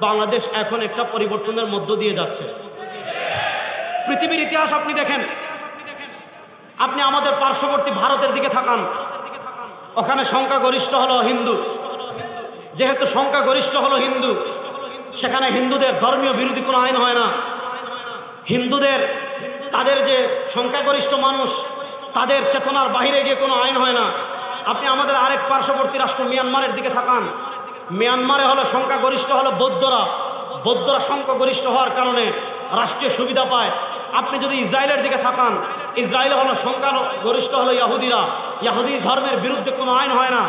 বাংলাদেশ এখন একটা পরিবর্তনের মধ্য দিয়ে যাচ্ছে। পৃথিবীর ইতিহাস আপনি দেখেন। আপনি আমাদের পার্শ্ববর্তী ভারতের দিকে থাকান। ওখানে সংখ্যাগরিষ্ঠ হলো হিন্দু। যেহেতু সংখ্যাগরিষ্ঠ হলো হিন্দু, সেখানে হিন্দুদের ধর্মীয় বিরোধী কোনো আইন হয় না। হিন্দুদের, তাদের যে সংখ্যাগরিষ্ঠ মানুষ, তাদের চেতনার বাহিরে গিয়ে কোনো আইন হয় না। আপনি আমাদের আরেক পার্শ্ববর্তী রাষ্ট্র মিয়ানমারের দিকে থাকান। মিয়ানমারে হলো সংখ্যাগরিষ্ঠ হলো বৌদ্ধরা। বৌদ্ধরা সংখ্যাগরিষ্ঠ হওয়ার কারণে রাষ্ট্রীয় সুবিধা পায়। আপনি যদি ইসরায়েলের দিকে থাকান, ইসরায়েলে হলো সংখ্যাগরিষ্ঠ হলো ইয়াহুদিরা। ইয়াহুদি ধর্মের বিরুদ্ধে কোনো আইন হয় না।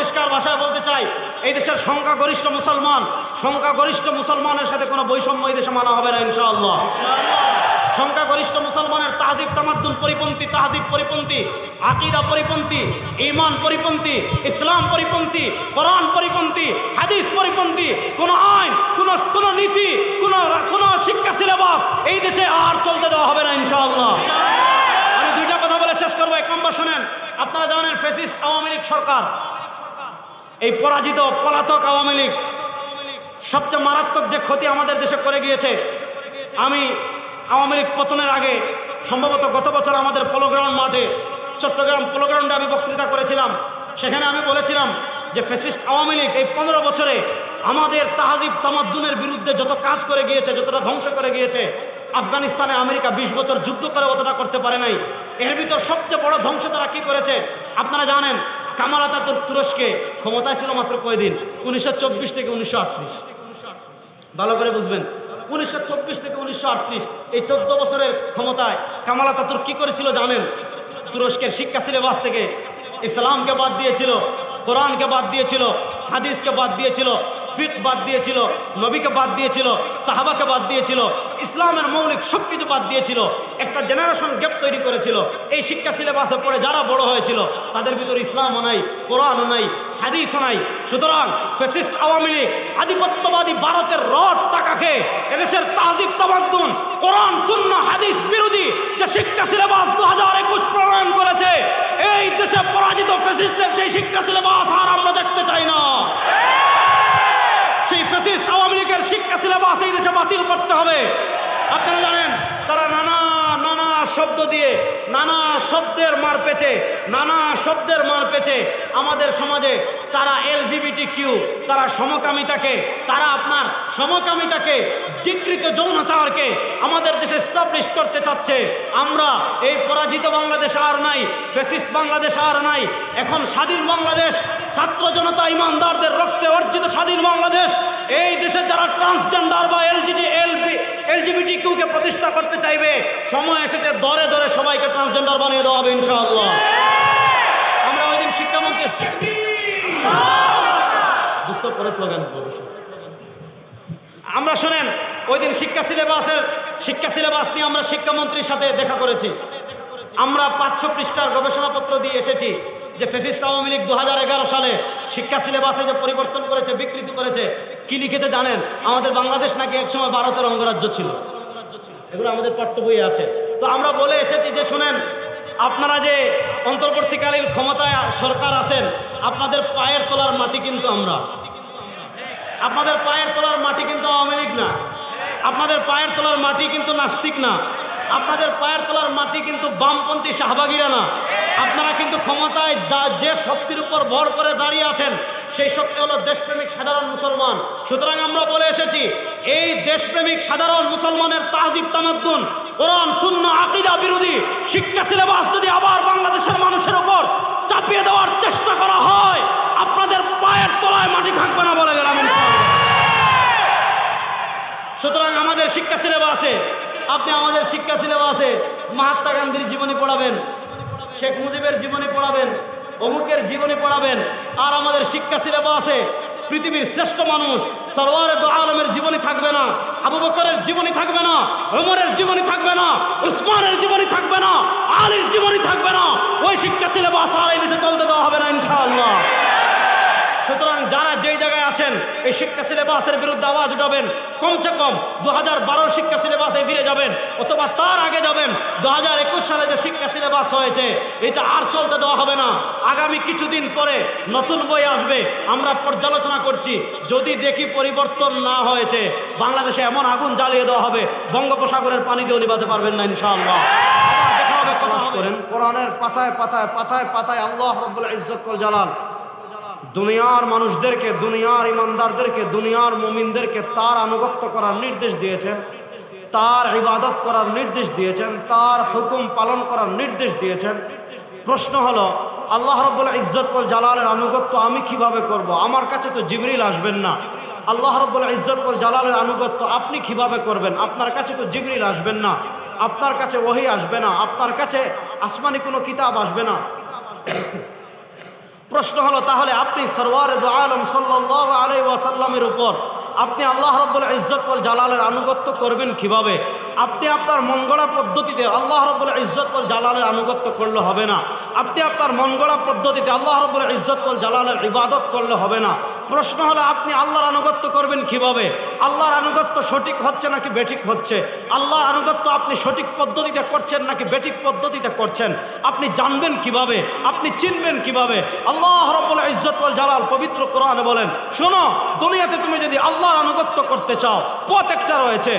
পরিষ্কার ভাষায় বলতে চাই, এই দেশের সংখ্যাগরিষ্ঠ মুসলমান, সংখ্যাগরিষ্ঠ মুসলমানের সাথে কোনো বৈষম্য এই দেশে মানা হবে না, ইনশাআল্লাহ। সংখ্যাগরিষ্ঠ মুসলমানের তাহজিব তামাদ্দুন পরিপন্থী তাহদিব পরিপন্থী, আকিদা পরিপন্থী ইমান পরিপন্থী, ইসলাম পরিপন্থী, কোরআন পরিপন্থী, হাদিস পরিপন্থী, কোনো আইন, কোনো কোনো নীতি, কোনো কোনো শিক্ষা সিলেবাস এই দেশে আর চলতে দেওয়া হবে না, ইনশাআল্লাহ। আমি দুইটা কথা বলে শেষ করব, এক নম্বর শোনেন, আপনারা জানেন ফেসিস আওয়ামী লীগ সরকার এই পরাজিত পলাতক আওয়ামী লীগ সবচেয়ে মারাত্মক যে ক্ষতি আমাদের দেশে করে গিয়েছে, আমি আওয়ামী লীগ পতনের আগে সম্ভবত গত বছর আমাদের পোলোগ্রাউন্ড মাঠে, চট্টগ্রাম পোলোগ্রাউন্ডে আমি বক্তৃতা করেছিলাম। সেখানে আমি বলেছিলাম যে ফেসিস্ট আওয়ামী লীগ এই পনেরো বছরে আমাদের তাহাজিব তামাদ্দুনের বিরুদ্ধে যত কাজ করে গিয়েছে, যতটা ধ্বংস করে গিয়েছে, আফগানিস্তানে আমেরিকা বিশ বছর যুদ্ধ করে অতটা করতে পারে নাই। এর ভিতর সবচেয়ে বড় ধ্বংস তারা কী করেছে? আপনারা জানেন কামাল আতাতুর্ক তুরস্কে, ক্ষমতায় ছিল মাত্র কয়দিন? উনিশশো চব্বিশ থেকে উনিশশো আটত্রিশ। ভালো করে বুঝবেন। উনিশশো চব্বিশ থেকে উনিশশো আটত্রিশ, এই চোদ্দ বছরের ক্ষমতায় কামাল আতাতুর্ক কী করেছিল জানেন? তুরস্কের শিক্ষা সিলেবাস থেকে ইসলামকে বাদ দিয়েছিল, কোরআনকে বাদ দিয়েছিল, হাদিসকে বাদ দিয়েছিল, ফিক বাদ দিয়েছিল, নবীকে বাদ দিয়েছিল, সাহাবাকে বাদ দিয়েছিল ইসলামের মৌলিক সব কিছু বাদ দিয়েছিল, একটা জেনারেশন গ্যাপ তৈরি করেছিল। এই শিক্ষা সিলেবাসে পড়ে যারা বড় হয়েছিল, তাদের ভিতরে ইসলামও নাই, কোরআনও নাই, হাদিসও নাই। সুতরাং ফেসিস্ট আওয়ামী লীগ আধিপত্যবাদী ভারতের রড টাকা খেয়ে এদেশের তাজিব তামাদ্দুন কোরআন শূন্য হাদিস বিরোধী যে শিক্ষা সিলেবাস দু হাজার একুশ প্রণয়ন করেছে, এই দেশে পরাজিত ফেসিস্টদের সেই শিক্ষা সিলেবাস আর আমরা দেখতে চাই না। সেই ফেসিস্ট আওয়ামী লীগের শিক্ষা সিলেবাস এই দেশে বাতিল করতে হবে। আপনারা জানেন, তারা নানা শব্দ দিয়ে নানা শব্দের মার পেছে নানা শব্দের মার পেছে আমাদের সমাজে তারা এলজিবিটি কিউ তারা সমকামিতাকে, তারা আপনার সমকামিতাকে, বিকৃত যৌনাচারকে আমাদের দেশে স্টাবলিশ করতে চাচ্ছে। আমরা এই পরাজিত বাংলাদেশ আর নাই ফেসিস্ট বাংলাদেশ আর নাই, এখন স্বাধীন বাংলাদেশ, ছাত্র জনতা, ইমানদারদের রক্তে অর্জিত স্বাধীন বাংলাদেশ, এই দেশে যারা ট্রান্সজেন্ডার বা এলজিবিটি কিউকে প্রতিষ্ঠা করতে চাইবে, সময় এসেছে দরে দরে সবাইকে ট্রান্সজেন্ডার বানিয়ে দেওয়া হবে ইনশাআল্লাহ। আমরা ওই দিন শিক্ষামন্ত্রী আমরা শোনেন, ওই দিন শিক্ষা সিলেবাসের শিক্ষা সিলেবাস নিয়ে আমরা শিক্ষামন্ত্রীর সাথে দেখা করেছি। আমরা পাঁচশো পৃষ্ঠার গবেষণাপত্র দিয়ে এসেছি। যে ফেসিস্ট আওয়ামী লীগ দু হাজার এগারো সালে শিক্ষা সিলেবাসে যে পরিবর্তন করেছে, বিকৃতি করেছে, কি লিখেছে জানেন? আমাদের বাংলাদেশ নাকি একসময় ভারতের অঙ্গরাজ্য ছিল। এগুলো আমাদের পাঠ্য বইয়ে আছে। তো আমরা বলে এসেছি যে, শোনেন, আপনারা যে অন্তর্বর্তীকালীন ক্ষমতায় সরকার আছেন, আপনাদের পায়ের তলার মাটি কিন্তু আমরা। আপনাদের পায়ের তলার মাটি কিন্তু আওয়ামী লীগ না। আপনাদের পায়ের তলার মাটি কিন্তু নাস্তিক না। আপনাদের পায়ের তলার মাটি কিন্তু বামপন্থী শাহবাগিরা না। আপনারা কিন্তু ক্ষমতায় যে শক্তির উপর ভর করে দাঁড়িয়ে আছেন, সেই শক্তি হলো দেশপ্রেমিক সাধারণ মুসলমান। সুতরাং আমরা বলে এসেছি, এই দেশপ্রেমিক সাধারণ মুসলমানের তাহজিব তামাদ্দুন, কোরআন শূন্য আকিদা বিরোধী, শিক্ষা সিলেবাস যদি আবার বাংলাদেশের মানুষের উপর চাপিয়ে দেওয়ার চেষ্টা করা হয়, আপনাদের পায়ের তলায় মাটি থাকবে না বলে গেলাম সুতরাং আমাদের শিক্ষা সিলেবাসে আপনি আমাদের শিক্ষা সিলেবাসে মহাত্মা গান্ধীর জীবনী পড়াবেন, শেখ মুজিবের জীবনী পড়াবেন, অমুকের জীবনী পড়াবেন, আর আমাদের শিক্ষা সিলেবাসে পৃথিবীর শ্রেষ্ঠ মানুষ, সরওয়ারে দো আলমের জীবনী থাকবে না, আবু বকরের জীবনী থাকবে না, ওমরের জীবনী থাকবে না, উসমানের জীবনী থাকবে না, আলীর জীবনী থাকবে না, ওই শিক্ষা সিলেবাস আর এই দেশে চলতে দেওয়া হবে না ইনশাআল্লাহ। যারা যেই জায়গায় আছেন এই শিক্ষা সিলেবাসের বিরুদ্ধে আওয়াজ উঠাবেন। কমসে কম দু হাজার শিক্ষা সিলেবাসে ফিরে যাবেন অথবা তার আগে যাবেন। দু হাজার একুশ সালে যে শিক্ষা সিলেবাস হয়েছে এটা আর চলতে দেওয়া হবে না। আগামী কিছুদিন পরে নতুন বই আসবে আমরা পর্যালোচনা করছি। যদি দেখি পরিবর্তন না হয়েছে বাংলাদেশে এমন আগুন জ্বালিয়ে দেওয়া হবে বঙ্গোপসাগরের পানি দিয়েও নিবাতে পারবেন না ইনশাআল্লাহ। আবার দেখা হবে কথা করেন কোরআনের পাতায় পাতায় পাতায় পাতায় আল্লাহ রব্বুল ইজ্জত জালাল। দুনিয়ার মানুষদেরকে, দুনিয়ার ইমানদারদেরকে, দুনিয়ার মুমিনদেরকে তার আনুগত্য করার নির্দেশ দিয়েছেন, তার ইবাদত করার নির্দেশ দিয়েছেন, তার হুকুম পালন করার নির্দেশ দিয়েছেন। প্রশ্ন হলো, আল্লাহ রব্বুল ইজ্জতকুল জালালের আনুগত্য আমি কীভাবে করব। আমার কাছে তো জিবরিল আসবেন না। আল্লাহ রব্বুল ইজ্জতকুল জালালের আনুগত্য আপনি কীভাবে করবেন? আপনার কাছে তো জিবরিল আসবেন না। আপনার কাছে ওহি আসবে না। আপনার কাছে আসমানি কোনো কিতাব আসবে না। প্রশ্ন হলো, তাহলে আপনি সরওয়ার দু আলম সাল্লাহ আলাই ওয়াসাল্লামের উপর আপনি আল্লাহ রব্বুল ইজ্জতল জালালের আনুগত্য করবেন কীভাবে? আপনি আপনার মঙ্গলা পদ্ধতিতে আল্লাহ রব্বুল ইজ্জতল জালালের আনুগত্য করলে হবে না। আপনি আপনার মঙ্গলা পদ্ধতিতে আল্লাহ রব্বুল ইজ্জতল জালালের ইবাদত করলে হবে না। প্রশ্ন হলো, আপনি আল্লাহর আনুগত্য করবেন কীভাবে? আল্লাহর আনুগত্য সঠিক হচ্ছে নাকি বেঠিক হচ্ছে? আল্লাহর আনুগত্য আপনি সঠিক পদ্ধতিতে করছেন নাকি বেঠিক পদ্ধতিতে করছেন? আপনি জানবেন কীভাবে? আপনি চিনবেন কীভাবে? আল্লাহ রব্বুল ইজ্জতুল জালাল পবিত্র কোরআনে বলেন, শোনো, দুনিয়াতে তুমি যদি আল্লাহর আনুগত্য করতে চাও, পথ একটা রয়েছে।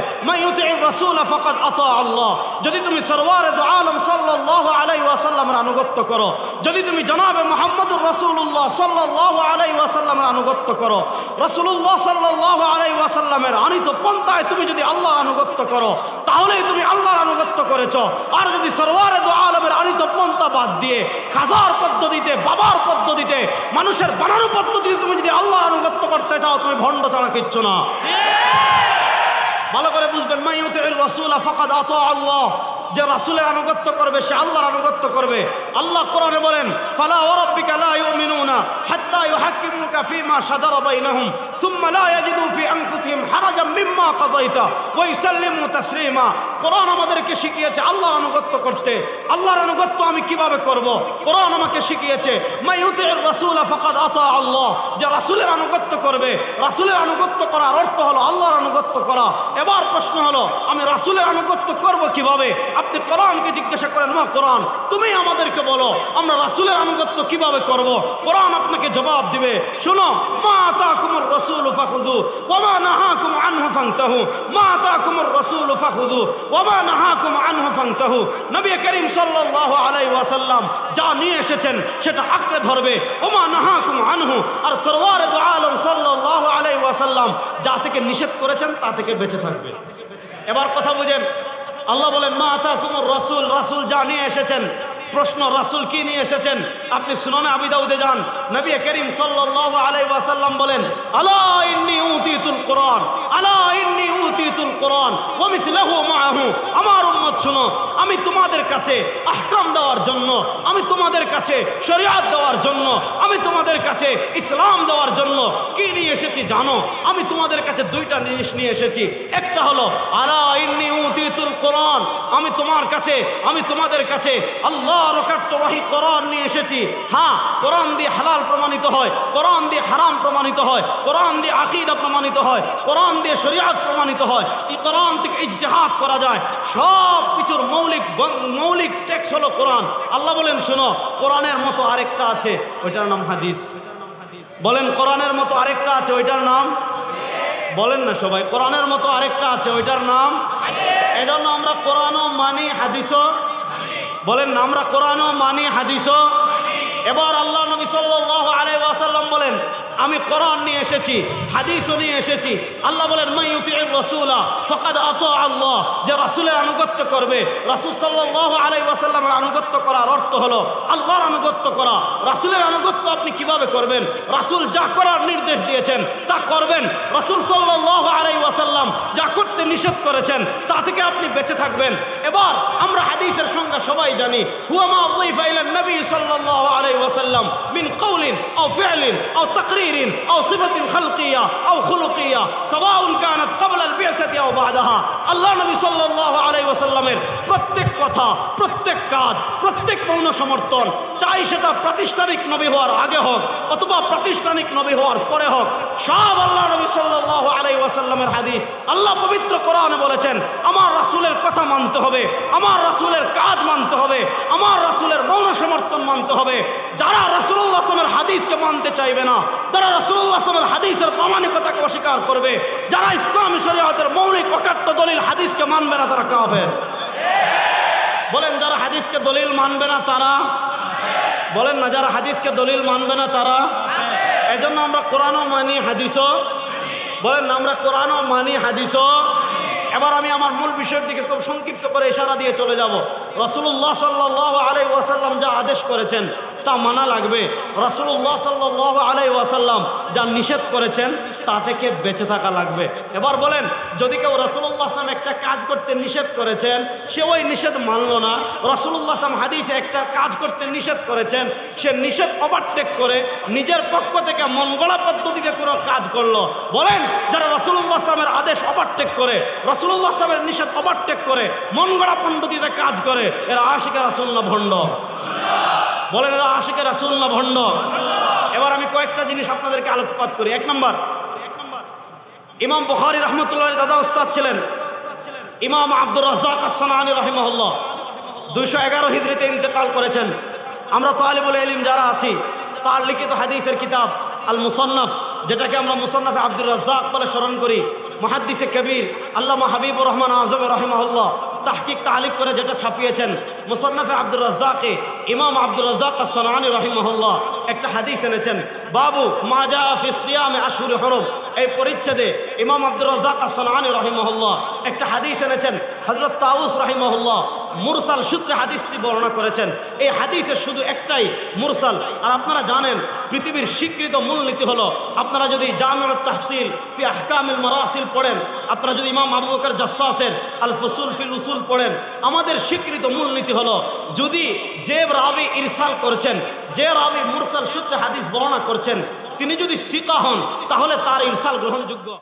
আল্লাহ। যদি তুমি সরওয়ারে আলম সাল্লাল্লাহু আলাইহি ওয়াসাল্লামের আনুগত্য করো, যদি তুমি জনাবে মুহাম্মদুর রাসূলুল্লাহ সাল্লাল্লাহু আলাইহি ওয়াসাল্লামের আনুগত্য করো। রাসূলুল্লাহ সাল্লাল্লাহু আলাইহি ওয়াসাল্লামের আনিত পন্থায় তুমি যদি আল্লাহর আনুগত্য করো, তাহলেই তুমি আল্লাহর আনুগত্য করেছ। আর যদি সরওয়ারে দু আলমের আনিত পন্থা বাদ দিয়ে খাজার পদ্ধতিতে, বাবার পদ্ধতিতে, মানুষের বানানো পদ্ধতিতে তুমি যদি আল্লাহর আনুগত্য করতে চাও, তুমি ভণ্ড ছাড়া কিচ্ছু না। ভালো করে বুঝবেন মাইউতে রাসূল ফাকাদ আতা আল্লাহ। যে রাসূলের আনুগত্য করবে, সে আল্লাহর আনুগত্য করবে। আল্লাহ কোরআনে বলেন, ফালা ওয়ারাব্বিকা লা ইউমিনুনা হাত্তা শাজারা বাইনাহুম সুম্মা লা ইয়াজিদু ফি আনফুসিহিম হারাজাম মিম্মা কাদাইতা ওয়া ইউসাল্লিমু তাসলিমা কোরআন আমাদেরকে শিখিয়েছে, আল্লাহর করতে। আল্লাহর আমি কীভাবে করব? কোরআন আমাকে শিখিয়েছে রাসূল ফাকাদ আতা আল্লাহ। যে রাসূলের করবে, রাসূলের করার অর্থ হলো আল্লাহর আনুগত্য করা। এবার প্রশ্ন হলো, আমি রাসূলের আনুগত্য করব কীভাবে? আপনি কোরআনকে জিজ্ঞাসা করেন, মা কোরআন, তুমি আমাদেরকে বলো, আমরা রাসূলের আনুগত্য কীভাবে করব? কোরআন আপনাকে জবাব দিবে, শোনো, মা আতাকুমুর রসুল ফাখুযু, ওয়া নাহা নাহাকুম আনহু ফান্তাহু, মা আতাকুমুর রসুল ফাখুযু ওমা নাহা নাহাকুম আনহু ফান্তাহু। নবী করিম সাল্লাল্লাহু আলাইহি ওয়াসাল্লাম যা নিয়ে এসেছেন সেটা আঁকড়ে ধরবে ওমা নাহা কুম আনহু। আর সরওয়ারে দু আলম সাল্লাল্লাহু আলাইহি ওয়াসাল্লাম যা থেকে নিষেধ করেছেন তা থেকে বেঁচে থাকবে। এবার কথা বুঝেন, আল্লাহ বলেন, মা তা কুমর রসুল, রাসুল যা নিয়ে এসেছেন প্রশ্ন রাসুল কি নিয়ে এসেছেন? আপনি সুনানে আবি দাউদে যান। নবী করিম সাল্লাল্লাহু আলাইহি ওয়াসাল্লাম বলেন, আলা ইন্নী উতিতুল কোরআন, আলা ইন্নী উতিতুল কোরআন, ওয়া মিসলাহু মাআহু। আমার উম্মত শুনো, আমি তোমাদের কাছে আহকাম দেওয়ার জন্য, আমি তোমাদের কাছে শরিয়াত দেওয়ার জন্য, আমি তোমাদের কাছে ইসলাম দেওয়ার জন্য কি নিয়ে এসেছি জানো? আমি তোমাদের কাছে দুইটা জিনিস নিয়ে এসেছি। একটা হলো, আলা ইন্নী উতিতুল কোরআন, আমি তোমার কাছে, আমি তোমাদের কাছে আল্লাহ কোরআন নিয়ে এসেছি। হ্যাঁ কোরআন দিয়ে হালাল প্রমাণিত হয়, কোরআন দিয়ে হারাম প্রমাণিত হয়, কোরআন দিয়ে আকিদা প্রমাণিত হয়, কোরআন দিয়ে শরিয়াত প্রমাণিত হয়, এই থেকে ইজতেহাদ করা যায়। সব কিছুর মৌলিক মৌলিক টেক্স হলো কোরআন। আল্লাহ বলেন, শোনো, কোরআনের মতো আরেকটা আছে, ওইটার নাম হাদিস। বলেন, কোরআনের মতো আরেকটা আছে, ওইটার নাম? বলেন না সবাই, কোরআনের মতো আরেকটা আছে, ওইটার নাম? এজন্য আমরা কোরআনও মানি, হাদিসও বলেন, আমরা কোরআনও, মানি, হাদিসও। এবার আল্লাহ নবী সাল্লাল্লাহু আলাই ওয়াসাল্লাম বলেন, আমি কোরআন নিয়ে এসেছি, হাদিসও নিয়ে এসেছি। আল্লাহ বলেন মাইয়ুতির রাসূলা, ফাকাদ আতা আল্লাহ। যে রাসূলের আনুগত্য করবে, রাসূল সাল্লাল্লাহু আলাই ওয়াসাল্লামের আনুগত্য করার অর্থ হলো আল্লাহর আনুগত্য করা। রাসুলের আনুগত্য আপনি কীভাবে করবেন? রাসূল যা করার নির্দেশ দিয়েছেন, তা করবেন। রাসূল সাল্লাল্লাহু আলাইহি ওয়াসাল্লাম নিষেধ করেছেন, তা থেকে আপনি বেঁচে থাকবেন। এবার আমরা হাদিসের সঙ্গে সবাই জানি মিন প্রত্যেক কথা, প্রত্যেক কাজ, প্রত্যেক মৌন সমর্থন, চাই সেটা প্রাতিষ্ঠানিক নবী হওয়ার আগে হোক অথবা প্রাতিষ্ঠানিক নবী হওয়ার পরে হোক, সব আল্লাহ নবী সাল্লাল্লাহু আলাইহি ওয়াসাল্লামের হাদিস। আল্লাহ পবিত্র কোরআনে বলেছেন, আমার রাসূলের কথা মানতে হবে, আমার রাসূলের কাজ মানতে হবে, আমার রাসূলের মৌন সমর্থন মানতে হবে। যারা রাসূলুল্লাহ আসলামের হাদিসকে মানতে চাইবে না, তারা রাসূলুল্লাহ আসলামের হাদিসের প্রামাণিকতাকে অস্বীকার করবে। যারা ইসলাম শরীয়তের মৌলিক অকাট্য দলিল হাদিসকে মানবে না, তারা কাফের। বলেন, যারা হাদিসকে দলিল মানবে না, তারা বলেন না, যারা হাদিসকে দলিল মানবে না, তারা এজন্য আমরা কোরআনও মানি, হাদিসও বলেন আমরা কোরআনও মানি, হাদিসও এবার আমি আমার মূল বিষয়ের দিকে খুব সংক্ষিপ্ত করে ইশারা দিয়ে চলে যাব। রসুল্লাহ সাল্লাহ আলাই ওয়াসাল্লাম যা আদেশ করেছেন, তা মানা লাগবে। রসুল্লাহ সাল্লাহ আলাই ওয়াসাল্লাম যা নিষেধ করেছেন, তা থেকে বেঁচে থাকা লাগবে। এবার বলেন, যদি কেউ রসুল্লাহ আসলাম একটা কাজ করতে নিষেধ করেছেন, সে ওই নিষেধ মানল না। রসুল্লাহ আসলাম হাদিসে একটা কাজ করতে নিষেধ করেছেন, সে নিষেধ ওভারটেক করে নিজের পক্ষ থেকে গড়া পদ্ধতিতে কোনো কাজ করল। বলেন, যারা রসুল্লাহ আসলামের আদেশ ওভারটেক করে রসুল্লাহ আসলামের নিষেধ ওভারটেক করে, মন গড়া পদ্ধতিতে কাজ করে, এরা আশিকা রাসুল না ভণ্ড। বলেন এরা আশিকের রাসুল না ভণ্ড। এবার আমি কয়েকটা জিনিস আপনাদেরকে আলোকপাত করি। এক নম্বর, ইমাম বুখারি রহমতুল্লাহ দাদা উস্তাদ ছিলেন। ইমাম আব্দুর রাজাক আসসানি রহিমহল্লা দুইশো এগারো হিজড়িতে ইন্তেকাল করেছেন। আমরা তালিবুল এলিম যারা আছি, তার লিখিত হাদিসের কিতাব আল মুসন্নফ যেটাকে আমরা মুসান্নাফে আব্দুর রাজ্জাক বলে স্মরণ করি। মহাদ্দিসে কবির আল্লাহ হাবিবুর রহমান আজম রহমাউল্লাহ তাহকিক তাহলিক করে যেটা ছাপিয়েছেন। মুসন্নফে আব্দুর রাজ্জাকে, ইমাম আব্দুর রাজ্জাক আসসানি রহিমহল্লা একটা হাদিস এনেছেন, বাবু মাজা ফিসরিয়ামে আশুর হরম। এই পরিচ্ছেদে ইমাম আব্দুর রাজাক আসলানি রহিমহল্লা একটা হাদিস এনেছেন হজরত তাউস রহিমহল্লা মুরসাল সূত্রে হাদিসটি বর্ণনা করেছেন। এই হাদিসের শুধু একটাই মুরসাল, আর আপনারা জানেন পৃথিবীর স্বীকৃত মূলনীতি হলো, আপনারা যদি জামিউত তাহসিল ফি আহকামিল মারাসিল পড়েন, আপনারা যদি ইমাম আবু জাসাসের আল ফসুল ফিল উসুল পড়েন, আমাদের স্বীকৃত মূলনীতি হলো। যদি যে রাবি ইরসাল করছেন, যে রাবি মুরসাল সূত্রে হাদিস বর্ণনা করছেন, তিনি যদি সিকা হন, তাহলে তার ইরসাল গ্রহণযোগ্য।